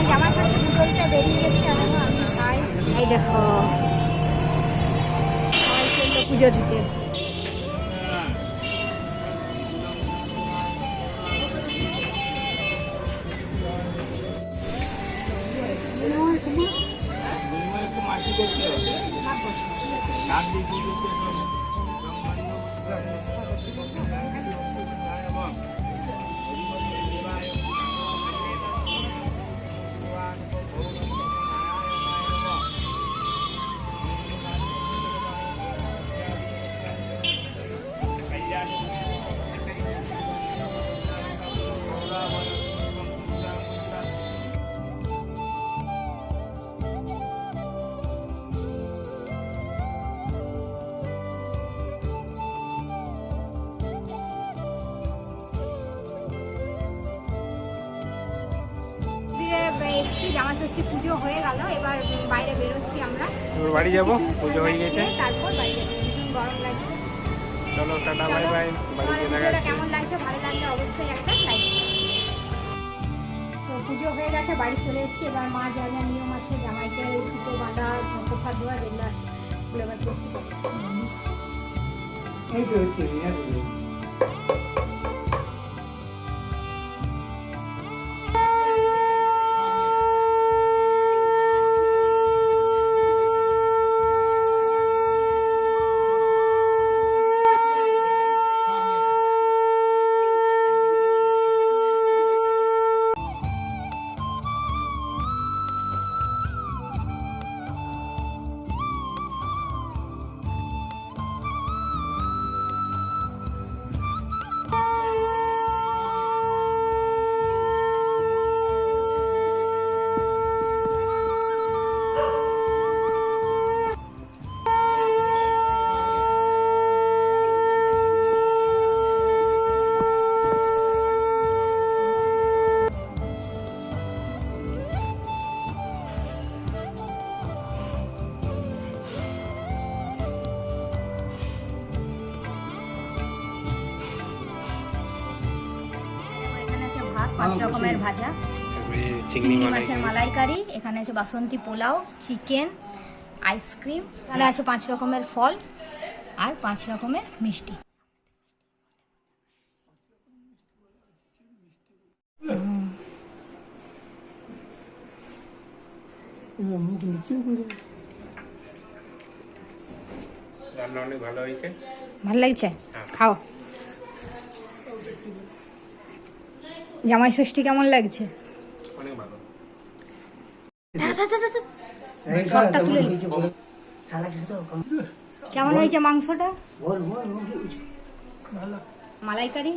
আমার জামা ষষ্ঠী পুজোটা বেরিয়ে গেছে আমি খাই। এই দেখো। পুজো দিতে। দিকে এসছি জামা ষষ্ঠী পুজো হয়ে গেল এবার বাইরে বেরোচ্ছি আমরা। বাড়ি যাব? পুজো হয়ে গেছে? তারপর বাড়ি যাব। ভীষণ গরম লাগছে। চলো টাটা বাই বাই। বাড়ি গিয়ে দেখা কেমন লাগছে? ভালো লাগলে অবশ্যই একটা লাইক তো পুজো হয়ে গেছে বাড়ি চলে এসেছি। এবার মা যা যা নিয়ম আছে জামাইকে সুতো বাঁধা প্রসাদ দেওয়া যেগুলো আছে এবার করছি এই তো হচ্ছে পাঁচ রকমের ভাজা। চিংড়ি মাছের মালাইকারি। এখানে আছে বাসন্তী পোলাও চিকেন আইসক্রিম এখানে আছে পাঁচ রকমের ফল আর পাঁচ রকমের মিষ্টি। ভালো লাগছে? হ্যাঁ। খাও। জামাই ষষ্ঠী কেমন লাগছে? অনেক ভালো। কেমন হয়েছে মাংসটা? মালাইকারি?